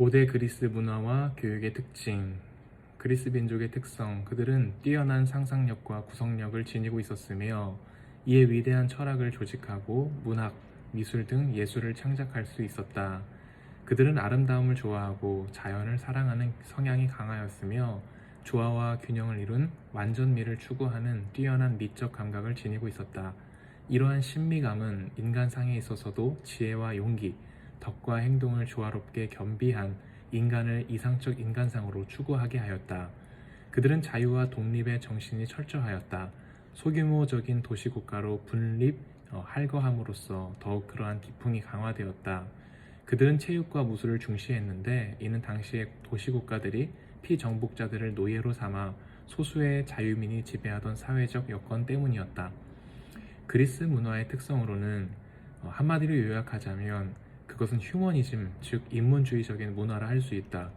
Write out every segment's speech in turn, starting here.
고대 그리스 문화와 교육의 특징, 그리스 민족의 특성, 그들은 뛰어난 상상력과 구성력을 지니고 있었으며 이에 위대한 철학을 조직하고 문학, 미술 등 예술을 창작할 수 있었다. 그들은 아름다움을 좋아하고 자연을 사랑하는 성향이 강하였으며 조화와 균형을 이룬 완전미를 추구하는 뛰어난 미적 감각을 지니고 있었다. 이러한 신미감은 인간상에 있어서도 지혜와 용기, 덕과 행동을 조화롭게 겸비한 인간을 이상적 인간상으로 추구하게 하였다. 그들은 자유와 독립의 정신이 철저하였다. 소규모적인 도시국가로 분립, 어, 할거함으로써 더욱 그러한 기풍이 강화되었다. 그들은 체육과 무술을 중시했는데 이는 당시의 도시국가들이 피정복자들을 노예로 삼아 소수의 자유민이 지배하던 사회적 여건 때문이었다. 그리스 문화의 특성으로는 어, 한마디로 요약하자면 그것은 휴머니즘, 즉 인문주의적인 문화라 할 수 있다.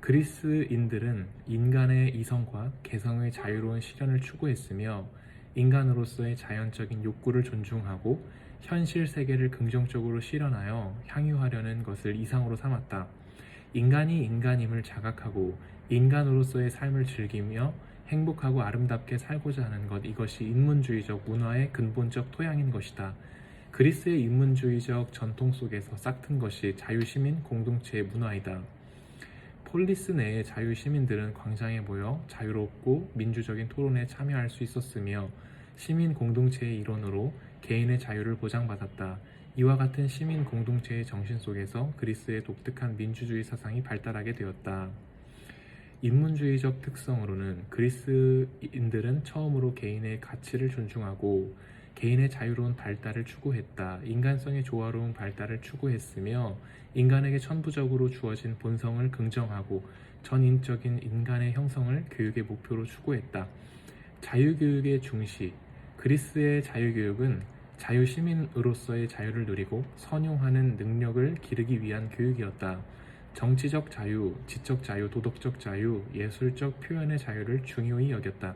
그리스인들은 인간의 이성과 개성의 자유로운 실현을 추구했으며 인간으로서의 자연적인 욕구를 존중하고 현실 세계를 긍정적으로 실현하여 향유하려는 것을 이상으로 삼았다. 인간이 인간임을 자각하고 인간으로서의 삶을 즐기며 행복하고 아름답게 살고자 하는 것 이것이 인문주의적 문화의 근본적 토양인 것이다. 그리스의 인문주의적 전통 속에서 싹튼 것이 자유시민 공동체의 문화이다. 폴리스 내의 자유시민들은 광장에 모여 자유롭고 민주적인 토론에 참여할 수 있었으며 시민 공동체의 일원으로 개인의 자유를 보장받았다. 이와 같은 시민 공동체의 정신 속에서 그리스의 독특한 민주주의 사상이 발달하게 되었다. 인문주의적 특성으로는 그리스인들은 처음으로 개인의 가치를 존중하고 개인의 자유로운 발달을 추구했다. 인간성의 조화로운 발달을 추구했으며 인간에게 천부적으로 주어진 본성을 긍정하고 전인적인 인간의 형성을 교육의 목표로 추구했다. 자유교육의 중시 그리스의 자유교육은 자유시민으로서의 자유를 누리고 선용하는 능력을 기르기 위한 교육이었다. 정치적 자유, 지적 자유, 도덕적 자유, 예술적 표현의 자유를 중요히 여겼다.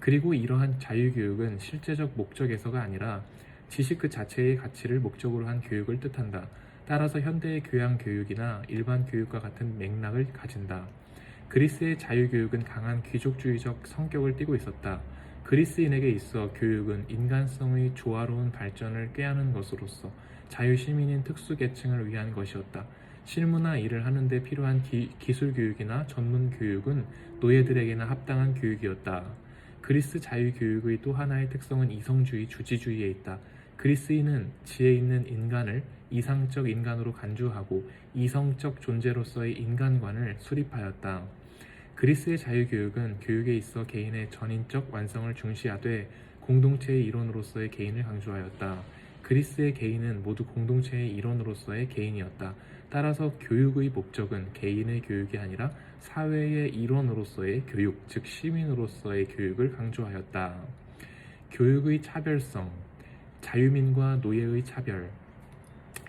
그리고 이러한 자유교육은 실제적 목적에서가 아니라 지식 그 자체의 가치를 목적으로 한 교육을 뜻한다. 따라서 현대의 교양 교육이나 일반 교육과 같은 맥락을 가진다. 그리스의 자유교육은 강한 귀족주의적 성격을 띠고 있었다. 그리스인에게 있어 교육은 인간성의 조화로운 발전을 꾀하는 것으로서 자유시민인 특수계층을 위한 것이었다. 실무나 일을 하는데 필요한 기, 기술 교육이나 전문 교육은 노예들에게나 합당한 교육이었다. 그리스 자유교육의 또 하나의 특성은 이성주의, 주지주의에 있다. 그리스인은 지혜 있는 인간을 이상적 인간으로 간주하고 이성적 존재로서의 인간관을 수립하였다. 그리스의 자유교육은 교육에 있어 개인의 전인적 완성을 중시하되 공동체의 일원으로서의 개인을 강조하였다. 그리스의 개인은 모두 공동체의 일원으로서의 개인이었다. 따라서 교육의 목적은 개인의 교육이 아니라 사회의 일원으로서의 교육, 즉 시민으로서의 교육을 강조하였다. 교육의 차별성, 자유민과 노예의 차별.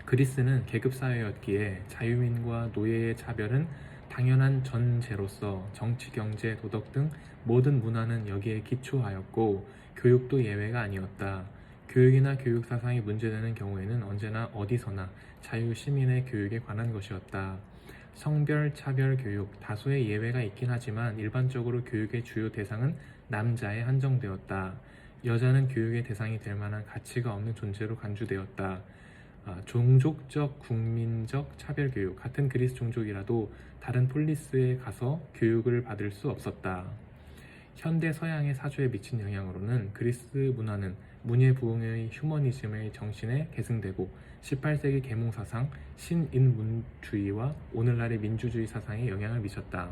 그리스는 계급사회였기에 자유민과 노예의 차별은 당연한 전제로서 정치, 경제, 도덕 등 모든 문화는 여기에 기초하였고 교육도 예외가 아니었다. 교육이나 교육 사상이 문제되는 경우에는 언제나 어디서나 자유 시민의 교육에 관한 것이었다. 성별 차별 교육 다수의 예외가 있긴 하지만 일반적으로 교육의 주요 대상은 남자에 한정되었다. 여자는 교육의 대상이 될 만한 가치가 없는 존재로 간주되었다. 아, 종족적, 국민적 차별 교육 같은 그리스 종족이라도 다른 폴리스에 가서 교육을 받을 수 없었다. 현대 서양의 사주에 미친 영향으로는 그리스 문화는 문예부흥의 휴머니즘의 정신에 계승되고 18세기 계몽사상, 신인문주의와 오늘날의 민주주의 사상에 영향을 미쳤다.